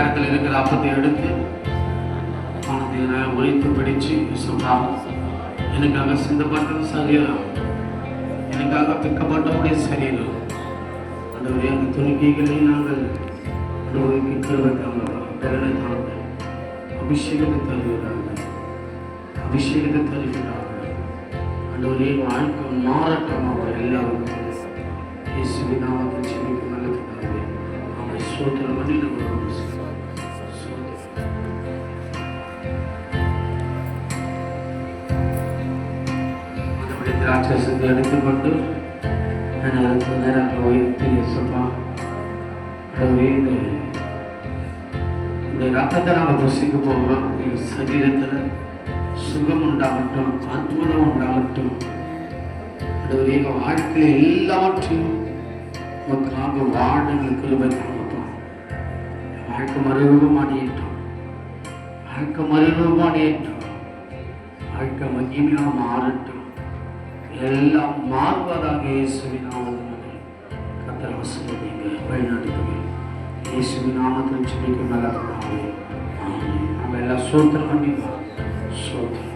கரத்தில் இருக்கிற அப்பத்தை எடுத்து அவனுக்கு ஒழித்து பிடிச்சு சொன்னான். எனக்காக சிந்தப்பட்டது சரீரம் எனக்காக பிக்கப்பட்டவுடைய சரீரம் அந்த அந்த துணிக்கைகளை நாங்கள் அனுபவிக்க பெருமை தாங்க அபிஷேகத்தை தருகிறார்கள். அபிஷேகத்தை தருகிறார்கள். அந்த ஒரே வாழ்க்கை மாறட்டம் அவர் எல்லாருக்கும் இயேசுவின் நாமத்தை செபிக்கும் நல்லதுக்காக பிதாவே அவனை சோத்திரம் பண்ணி நம்ம நம்முடைய திராட்சத்தை எடுத்துக்கொண்டு நான் அதுக்கு நேராக உயர்த்தி இயேசப்பா கடவுளே இந்த ரத்தத்தை நாம் ருசிக்க போகிறோம். என் சரீரத்தில் சுகம் உண்டாகட்டும் அற்புதம் உண்டாகட்டும். கடவுளே எங்கள் வாழ்க்கையில் எல்லாவற்றையும் உங்களுக்காக வாழ எங்களுக்கு கிருபை தாங்கப்பா வாழ்க்கை மறுரூபம் அடையட்டும் வாழ்க்கை மறுரூபம் அடையட்டும் வாழ்க்கை மகிமையாக மாறட்டும். எல்லாம் மாறுவதாக இயேசுவின் நாமத்தில் கத்தர் ஆசீர்வதிங்க வழிநடத்துங்க இயேசுவின் நாமத்தில் செபிக்கும் நல்ல நம்ம எல்லாம் சோத்திரம் பண்ணிக்கலாம் சோத்திரம்.